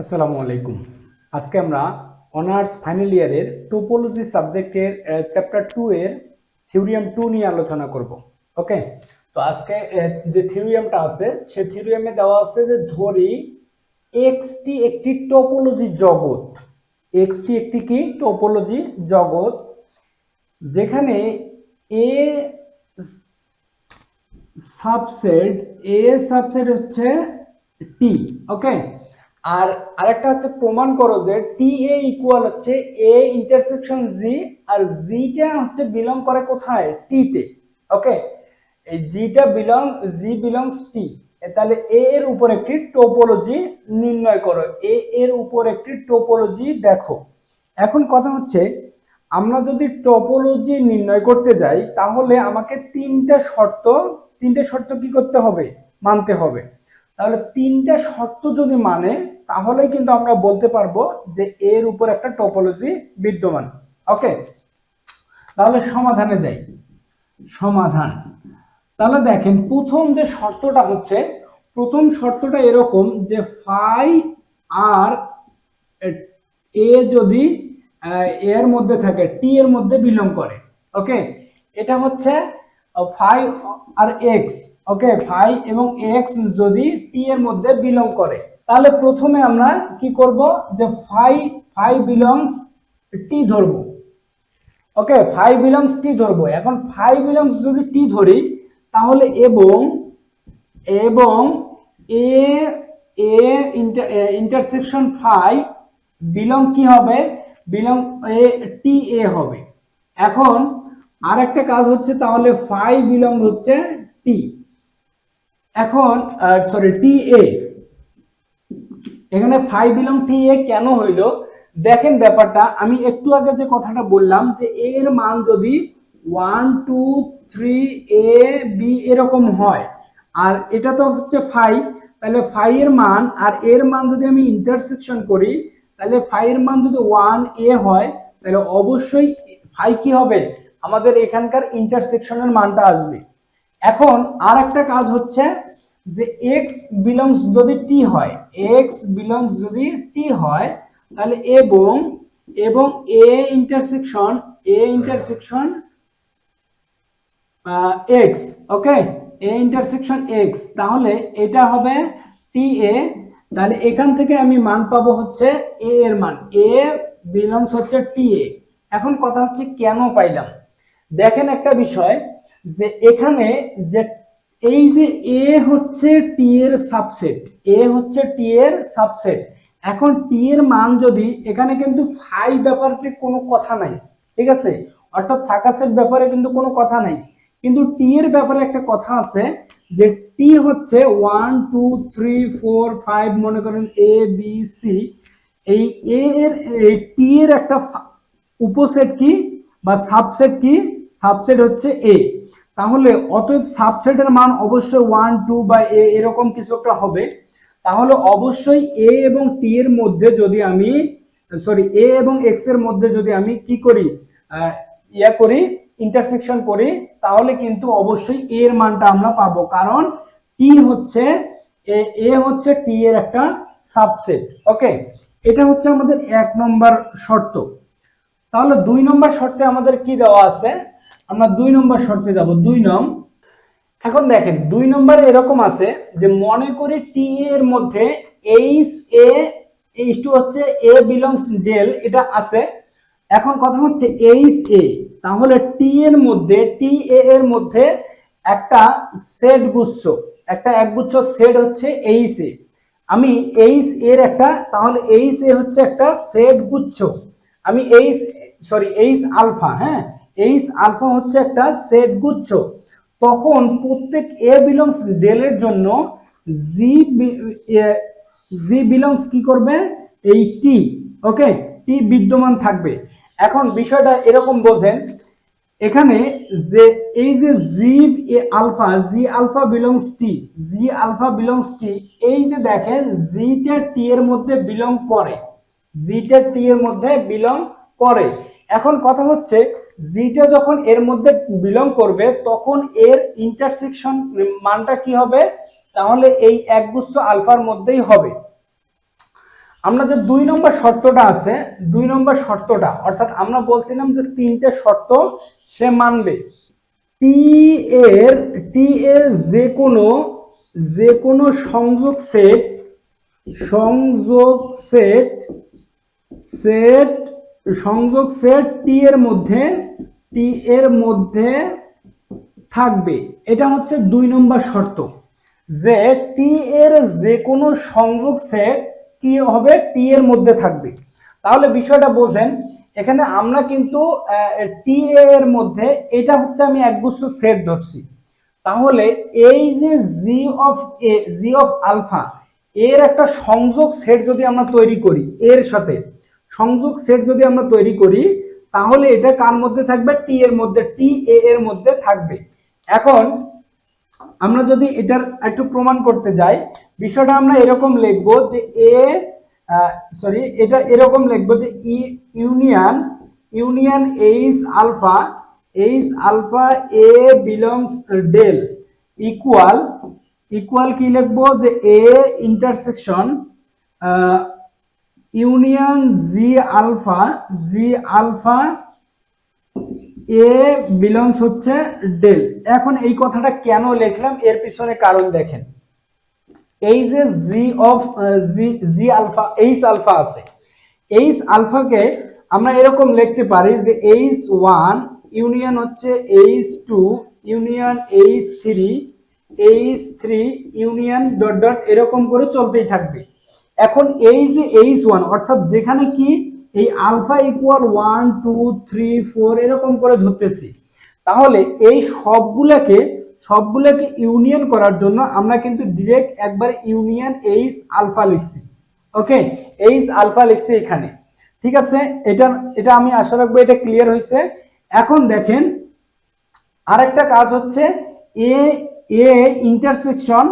আসসালামু আলাইকুম। আজকে আমরা অনার্স ফাইনাল ইয়ারের টোপোলজি সাবজেক্টের চ্যাপ্টার টু এর থিওরিয়াম টু নিয়ে আলোচনা করব, ওকে? তো আজকে যে থিওরিয়ামটা আছে সেই থিওরিয়ামে দেওয়া আছে যে ধরি এক্সটি একটি টোপোলজি জগৎ। এক্সটি একটি কি? টোপোলজি জগৎ। যেখানে এ সাবসেট এ সাবসেট হচ্ছে টি ওকে? আর আরেকটা হচ্ছে প্রমাণ করো যে টি এ ইকুয়াল হচ্ছে এ ইন্টারসেকশন জি আর জিটা হচ্ছে বিলং করে কোথায়? টি তে। ওকে এই জিটা বিলং জি বিলংস টি তাহলে এ এর উপর একটি টোপোলজি নির্ণয় করো। এ এর উপর একটি টোপোলজি দেখো। এখন কথা হচ্ছে, আমরা যদি টপোলজি নির্ণয় করতে যাই, তাহলে আমাকে তিনটা শর্ত, তিনটে শর্ত কি করতে হবে? মানতে হবে। তাহলে তিনটা শর্ত যদি মানে তাহলে কিন্তু আমরা বলতে পারব যে এর উপর একটা টপোলজি বিদ্যমান। ওকে তাহলে সমাধানে যাই। সমাধান। তাহলে দেখেন, প্রথম যে শর্তটা হচ্ছে, প্রথম শর্তটা এরকম যে ফাই আর এ যদি এর মধ্যে থাকে টি এর মধ্যে বিলং করে। ওকে এটা হচ্ছে ফাই আর এক্স ওকে ফাই এবং এক্স যদি টি এর মধ্যে বিলং করে, তাহলে প্রথমে আমরা কি করব? যে ফাই ফাই বিলংস টি ধরবো। ওকে ফাই বিলংস টি ধরবো। এখন ফাই বিলংস যদি টি ধরি, তাহলে এবং এবং A A intersection phi belong কি হবে? বিলং এ টি এ হবে। এখন আরেকটা কাজ হচ্ছে, তাহলে ফাই বিলং হচ্ছে টি এখন সরি টি এ এখানে ফাইভ বিলং টি এ কেন হইল? দেখেন ব্যাপারটা, আমি একটু আগে যে কথাটা বললাম যে এ এর মান যদি one two three A B এরকম হয়, আর এটা তো হচ্ছে ফাইভ তাহলে ফাই এর মান, আর এর মান যদি আমি ইন্টারসেকশন করি, তাহলে ফাই এর মান যদি ওয়ান এ হয়, তাহলে অবশ্যই ফাই কি হবে? আমাদের এখানকার ইন্টারসেকশনের মানটা আসবে। এখন আর একটা কাজ হচ্ছে যে এক্স বিলংস যদি টি হয় এক্স বিলংস যদি টি হয়, তাহলে এবং এবং A intersection A intersection X okay A intersection X তাহলে এটা হবে টি এ তাহলে এখান থেকে আমি মান পাবো হচ্ছে এ এর মান এ বিলংস হচ্ছে টি এ এখন কথা হচ্ছে কেন পাইলাম? দেখেন একটা বিষয় যে এখানে যে এই যে এ হচ্ছে টি এর সাবসেট এ হচ্ছে টি এর সাবসেট এখন টি এর মান যদি এখানে কিন্তু ফাই ব্যাপারটি কোনো কথা নাই, ঠিক আছে? অর্থাৎ থাকা সেট ব্যাপারে কিন্তু কোনো কথা নাই, কিন্তু টি এর ব্যাপারে একটা কথা আছে যে টি হচ্ছে one two three four five মনে করেন এ বি সি এই এ এর টি এর একটা উপসেট কি বা সাবসেট কি? সাবসেট হচ্ছে এ তাহলে অতএব সাবসেটের মান অবশ্যই ওয়ান টু বা এ এরকম কিছু একটা হবে। তাহলে অবশ্যই এ এবং টি এর মধ্যে যদি আমি সরি এ এবং এক্সের মধ্যে যদি আমি কি করি ইয়া করি ইন্টারসেকশন করি, তাহলে কিন্তু অবশ্যই এ এর মানটা আমরা পাবো। কারণ টি হচ্ছে এ এ হচ্ছে টি এর একটা সাবসেট ওকে এটা হচ্ছে আমাদের এক নম্বর শর্ত। তাহলে দুই নম্বর শর্তে আমাদের কি দেওয়া আছে? আমরা দুই নম্বর শর্তে যাব, দুই নং। এখন দেখেন, দুই নম্বরে এরকম আছে যে মনে করি টি এর মধ্যে এইচ এ এইচ টু হচ্ছে এ বিলংস ডেল এটা আছে। এখন কথা হচ্ছে এইচ এ তাহলে টি এর মধ্যে টি এ এর মধ্যে একটা সেট গুচ্ছ, একটা একগুচ্ছ সেট হচ্ছে এইচ এ আমি এইচ এর একটা, তাহলে এইচ এ হচ্ছে একটা সেট গুচ্ছ। আমি এইচ সরি এইচ আলফা হ্যাঁ? এইচ আলফা হচ্ছে একটা সেট গুচ্ছ। তখন প্রত্যেক এ বিলংস ডেলের জন্য জি জি বিলংস কি করবে? এই টি ওকে টি বিদ্যমান থাকবে। এখন বিষয়টা এরকম বোঝেন, এখানে যে এই যে G A alpha G alpha belongs T G alpha belongs T এই যে দেখেন জিটা টি এর মধ্যে বিলং করে। জিটা টি এর মধ্যে বিলং করে। এখন কথা হচ্ছে জিটা যখন এর মধ্যে বিলং করবে, তখন এর ইন্টারসেকশন মানটা কি হবে? তাহলে এই একগুচ্ছ আলফার মধ্যেই হবে। আমরা যে দুই নম্বর শর্তটা আছে, দুই নম্বর শর্তটা, অর্থাৎ আমরা বলছিলাম যে তিনটে শর্ত সে মানবে। টি এর টি এর যে কোনো যে কোনো সংযোগ সেট সংযোগ সেট সেট সংযোগ সেট টি এর মধ্যে টি এর মধ্যে থাকবে। এটা হচ্ছে দুই নম্বর শর্ত। যে টি এর যে কোনো সংযোগ সেট কি হবে টি এর মধ্যে থাকবে। তাহলে বিষয়টা বোঝেন, এখানে আমরা কিন্তু টি এর মধ্যে, এটা হচ্ছে আমি একগুচ্ছ সেট ধরছি। তাহলে এই যে G of A G of alpha এর একটা সংযোগ সেট যদি আমরা তৈরি করি, এর সাথে সংযোগ সেট যদি আমরা তৈরি করি, তাহলে এটা কার মধ্যে থাকবে? টি এর মধ্যে টি এ এর মধ্যে থাকবে। এখন আমরা যদি এটার একটু প্রমাণ করতে যাই, বিষয়টা আমরা এরকম লিখব যে এ সরি এটা এরকম লিখব যে E union union H alpha H alpha A belongs del equal equal কি লিখব? যে A intersection union G alpha G alpha A belongs হচ্ছে ডেল। এখন এই কথাটা কেন লিখলাম? এর পিছনে কারণ দেখেন। এই যে G of G G alpha, H alpha আছে। এইচ আলফাকে আমরা এরকম লিখতে পারি যে এইচ ওয়ান, ইউনিয়ন হচ্ছে H two, union H three H three, union dot dot, এরকম করে চলতেই থাকবে। এখন এই যে এইচ ওয়ান অর্থাৎ যেখানে কি এই alpha equal one two three four এরকম করে ধরতেছি, তাহলে এই সবগুলোকে সবগুলোকে ইউনিয়ন করার জন্য আমরা কিন্তু ডিরেক্ট একবার ইউনিয়ন এইচ আলফা লিখছি ওকে এইচ আলফা লিখছি এখানে, ঠিক আছে? এটা এটা আমি আশা রাখব এটা ক্লিয়ার হয়েছে। এখন দেখেন, আরেকটা কাজ হচ্ছে, A A intersection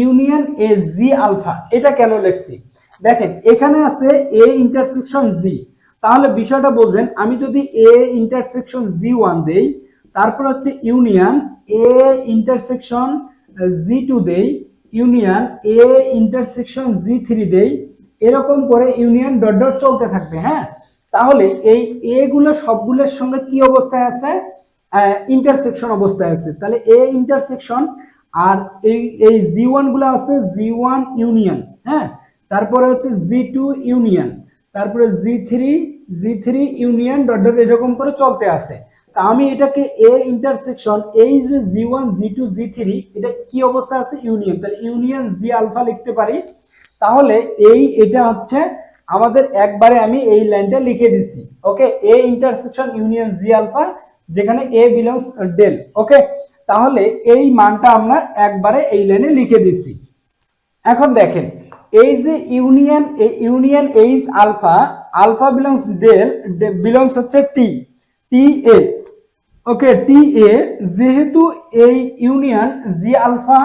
union A, G alpha. এটা কেন লিখছি? দেখেন, এখানে আছে এ ইন্টারসেকশন জি। তাহলে বিষয়টা বোঝেন, আমি যদি এ ইন্টারসেকশন জি ওয়ান দেই, তারপর হচ্ছে union A intersection G two দেই, union A intersection G three দেই, এরকম করে ইউনিয়ন ডট ডট চলতে থাকবে হ্যাঁ? তাহলে এই এ গুলো সবগুলোর সঙ্গে কি অবস্থায় আছে? ইন্টারসেকশন অবস্থায় আছে। তাহলে এ ইন্টারসেকশন আর এই এই জি ওয়ানগুলো আছে জি ওয়ান ইউনিয়ন হ্যাঁ? তারপরে হচ্ছে জি টু ইউনিয়ন তারপরে G three G three union dot dot এরকম করে চলতে আছে। তা আমি এটাকে এ ইন্টারসেকশন এই যে G one G two G three এটা কি অবস্থা আছে? ইউনিয়ন তাহলে ইউনিয়ন জি আলফা লিখতে পারি। তাহলে এই, এটা হচ্ছে আমাদের একবারে আমি এই লাইনটা লিখে দিছি okay A intersection union G alpha যেখানে এ বিলংস ডেল ওকে তাহলে এই মানটা আমরা একবারে এই লাইনে লিখে দিছি এখন দেখেন, এই যে union union H alpha alpha belongs del belongs হচ্ছে T T A okay T A যেহেতু এই union G alpha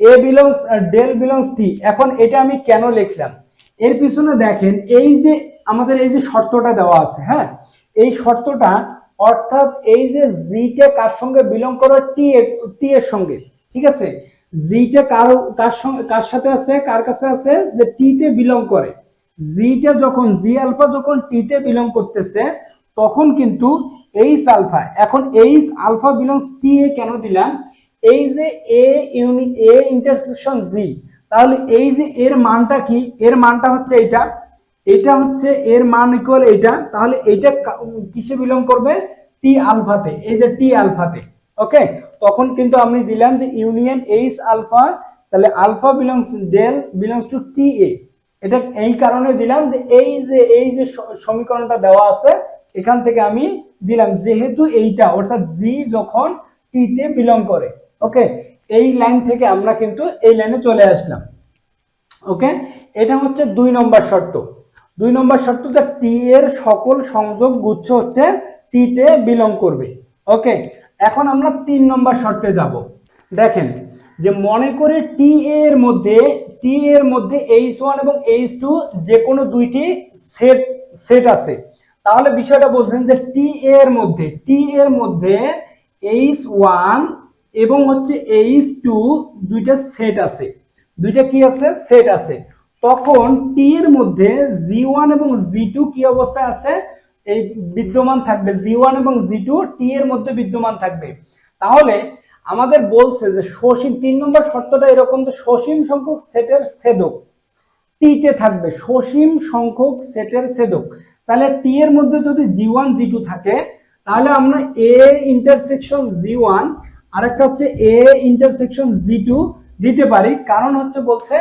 A belongs del belongs T এখন এটা আমি কেন লিখলাম? এর পিছনে দেখেন, এই যে আমাদের এই যে শর্তটা দেওয়া আছে হ্যাঁ? এই শর্তটা অর্থাৎ এই যে জিটা কার সঙ্গে বিলং করে টি টি এর সঙ্গে, ঠিক আছে? জিটা কার কার সঙ্গে, কার সাথে আছে, কার কাছে আছে? যে টি তে বিলং করে। জিটা যখন জি আলফা যখন টি তে বিলং করতেছে, তখন কিন্তু এইচ আলফা এখন H alpha belongs T A কেন দিলাম? এই যে এ ইউনি এ ইন্টারসেকশন জি তাহলে এই যে এর মানটা কি? এর মানটা হচ্ছে এটা এটা হচ্ছে এর মান ইকুয়াল এটা তাহলে এটা কিসে বিলং করবে? টি আলফাতে। এই যে টি আলফাতে। ওকে তখন কিন্তু আমি দিলাম যে ইউনিয়ন এইচ আলফা তাহলে alpha belongs del belongs to T A এটা এই কারণে দিলাম যে এই যে এই যে সমীকরণটা দেওয়া আছে, এখান থেকে আমি দিলাম যেহেতু এইটা, অর্থাৎ জি যখন টি তে বিলং করে। ওকে এই লাইন থেকে আমরা কিন্তু এই লাইনে চলে আসলাম। ওকে এটা হচ্ছে দুই নম্বর শর্ত। দুই নম্বর শর্তটা টি এর সকল সংযোগ গুচ্ছ হচ্ছে টি তে বিলং করবে। ওকে এখন আমরা তিন নম্বর শর্তে যাব। দেখেন যে মনে করে টি এর মধ্যে টি এর মধ্যে এইচ ওয়ান এবং এইচ টু যে কোনো দুইটি সেট সেট আছে। তাহলে বিষয়টা বলছেন যে টি এর মধ্যে টি এর মধ্যে এইচ ওয়ান এবং হচ্ছে এইচ টু দুইটা সেট আছে। দুইটা কি আছে? সেট আছে। তখন টি এর মধ্যে জি ওয়ান এবং জি টু কি অবস্থায় আছে? এই বিদ্যমান থাকবে জি ওয়ান এবং জি টু টি এর মধ্যে বিদ্যমান থাকবে। তাহলে আমাদের বলছে যে সসীম, তিন নম্বর শর্তটা এরকম যে সসীম সংখ্যক সেটের ছেদক। টি তে থাকবে সসীম সংখ্যক সেটের ছেদক। তাহলে টি এর মধ্যে যদি জি ওয়ান জি টু থাকে, তাহলে আমরা এ ইন্টারসেকশন জি ওয়ান আরেকটা হচ্ছে এ ইন্টারসেকশন জি টু দিতে পারি। কারণ হচ্ছে বলছে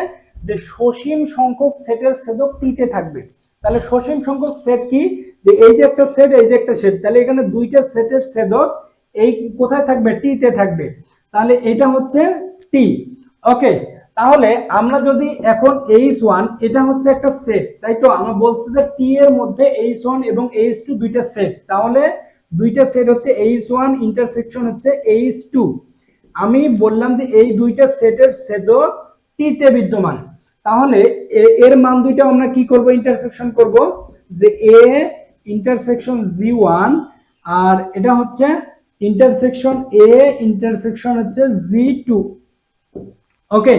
যে সসীম সংখ্যক সেটের ছেদক টি তে থাকবে। তাহলে সসীম সংখ্যক সেট কি? যে এই যে একটা সেট, এই যে একটা সেট। তাহলে এখানে দুইটা সেটের ছেদক এই কোথায় থাকবে? টি তে থাকবে। তাহলে এটা হচ্ছে টি। ওকে, তাহলে আমরা যদি এখন এইচ ওয়ান, এটা হচ্ছে একটা সেট, তাই তো? আমরা বলছি যে টি এর মধ্যে এইচ ওয়ান এবং এইচ টু দুইটা সেট। তাহলে দুইটা সেট হচ্ছে এইচ ওয়ান ইন্টারসেকশন হচ্ছে এইচ টু। আমি বললাম যে এই দুইটা সেটের ছেদক টিতে বিদ্যমান। তাহলে এর মান দুইটা আমরা কি করব? ইন্টারসেকশন করব যে এ ইন্টারসেকশন জি ওয়ান আর এটা হচ্ছে ইন্টারসেকশন এ ইন্টারসেকশন হচ্ছে জি টু ওকে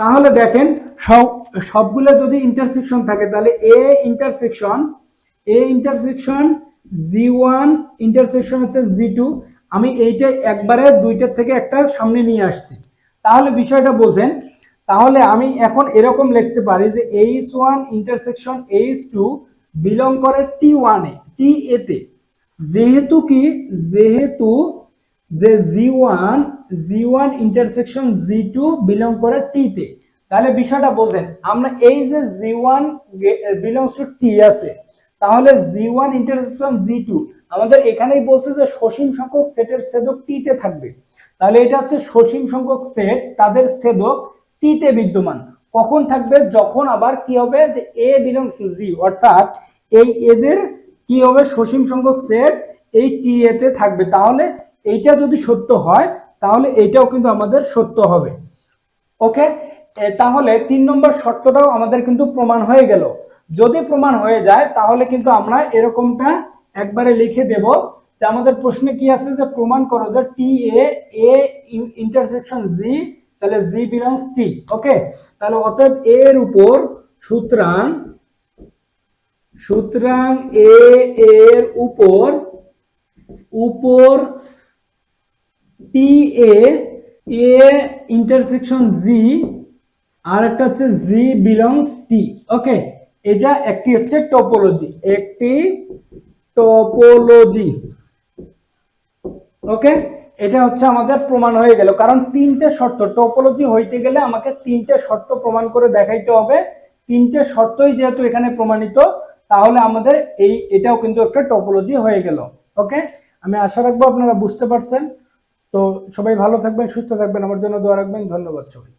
তাহলে দেখেন, সব সবগুলো যদি ইন্টারসেকশন থাকে, তাহলে A intersection A intersection G one intersection হচ্ছে জি টু আমি এইটা একবারে দুইটার থেকে একটা সামনে নিয়ে আসছি। তাহলে বিষয়টা বোঝেন তাহলে আমি এখন এরকম লিখতে পারি যে H one intersection H two belong করে টি ওয়ানে টি এতে যেহেতু কি? যেহেতু যে G one G one intersection G two belong করে টি তে। তাহলে বিষয়টা বোঝেন, আমরা এই যে G one belongs to T আছে, তাহলে G one intersection G two আমাদের এখানেই বলছে যে সসীম সংখ্যক সেটের ছেদক টি তে থাকবে। তাহলে এটা হচ্ছে সসীম সংখ্যক সেট তাদের ছেদক টি তে বিদ্যমান। কখন থাকবে? যখন আবার কি হবে? যে এ বিলংস জি অর্থাৎ এই এদের কি হবে? সসীম সংখ্যক সেট এই টি এতে থাকবে। তাহলে এইটা যদি সত্য হয়, তাহলে এইটাও কিন্তু আমাদের সত্য হবে। ওকে তাহলে তিন নম্বর শর্তটাও আমাদের কিন্তু প্রমাণ হয়ে গেল। যদি প্রমাণ হয়ে যায়, তাহলে কিন্তু আমরা এরকমটা একবারে লিখে দেব যে আমাদের প্রশ্নে কি আছে? যে প্রমাণ করো যে টি এ ইন্টারসেকশন জি তাহলে জি বিলংস টি ওকে তাহলে অতএব এর উপর সুতরাং সুতরাং এ এর উপর উপর টি এ এ ইন্টারসেকশন জি আর একটা হচ্ছে জি বিলংস টি ওকে এটা একটি হচ্ছে টপোলজি একটি টপোলজি ওকে এটা হচ্ছে আমাদের প্রমাণ হয়ে গেল। কারণ তিনটে শর্ত টোপোলজি হইতে গেলে আমাকে তিনটে শর্ত প্রমাণ করে দেখাইতে হবে। তিনটে শর্তই যেহেতু এখানে প্রমাণিত, তাহলে আমাদের এই, এটাও কিন্তু একটা টোপোলজি হয়ে গেল। ওকে আমি আশা রাখব আপনারা বুঝতে পারছেন। তো সবাই ভালো থাকবেন, সুস্থ থাকবেন, আমার জন্য দোয়া রাখবেন। ধন্যবাদ সবাই